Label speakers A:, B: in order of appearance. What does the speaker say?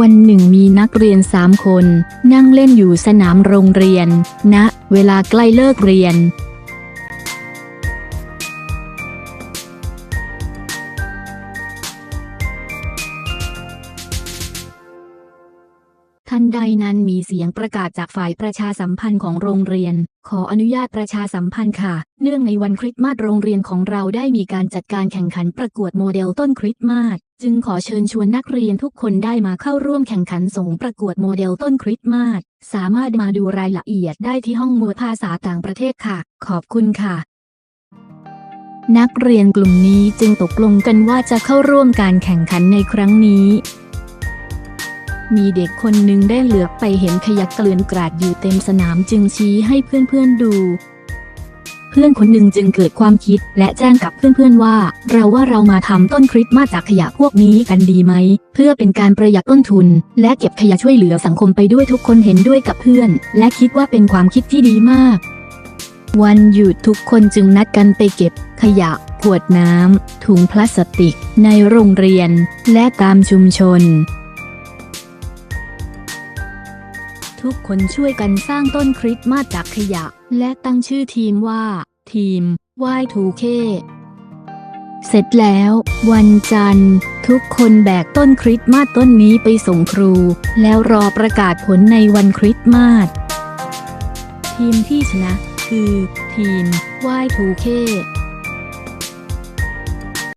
A: วันหนึ่งมีนักเรียนสามคน นั่งเล่นอยู่สนามโรงเรียนณเวลาใกล้เลิกเรียน ทันใดนั้นมีเสียงประกาศจากฝ่ายประชาสัมพันธ์ของโรงเรียน ขออนุญาตประชาสัมพันธ์ค่ะ เนื่องในวันคริสต์มาสโรงเรียนของเราได้มีการจัดการแข่งขันประกวดโมเดลต้นคริสต์มาสจึงขอเชิญชวนนักเรียนทุกคนได้มาเข้าร่วมแข่งขันส่งประกวดโมเดลต้นคริสต์มาสสามารถมาดูรายละเอียดได้ที่ห้องมวลภาษาต่างประเทศค่ะ ขอบคุณค่ะนักเรียนกลุ่มนี้จึงตกลงกันว่าจะเข้าร่วมการแข่งขันในครั้งนี้ มีเด็กคนหนึ่งได้เหลือบไปเห็นขยะเกลื่อนกราดอยู่เต็มสนามจึงชี้ให้เพื่อนๆดู เพื่อนคนหนึ่งจึงเกิดความคิดและแจ้งกับเพื่อนๆว่า เราว่าเรามาทำต้นคริสต์มาสจากขยะพวกนี้กันดีไหม เพื่อเป็นการประหยัดต้นทุน และเก็บขยะช่วยเหลือสังคมไปด้วยทุกคนเห็นด้วยกับเพื่อน และคิดว่าเป็นความคิดที่ดีมาก วันหยุดทุกคนจึงนัดกันไปเก็บ ขยะขวดน้ำถุงพลาสติก ในโรงเรียน และตามชุมชน ทุกคนช่วยกันสร้างต้นคริสต์มาสจากขยะ และตั้งชื่อทีมว่า ทีม Y2K เสร็จแล้ว วันจันทร์ ทุกคนแบกต้นคริสต์มาสต้นนี้ไปส่งครู แล้วรอประกาศผลในวันคริสต์มาสทีมที่ชนะ คือ ทีม Y2K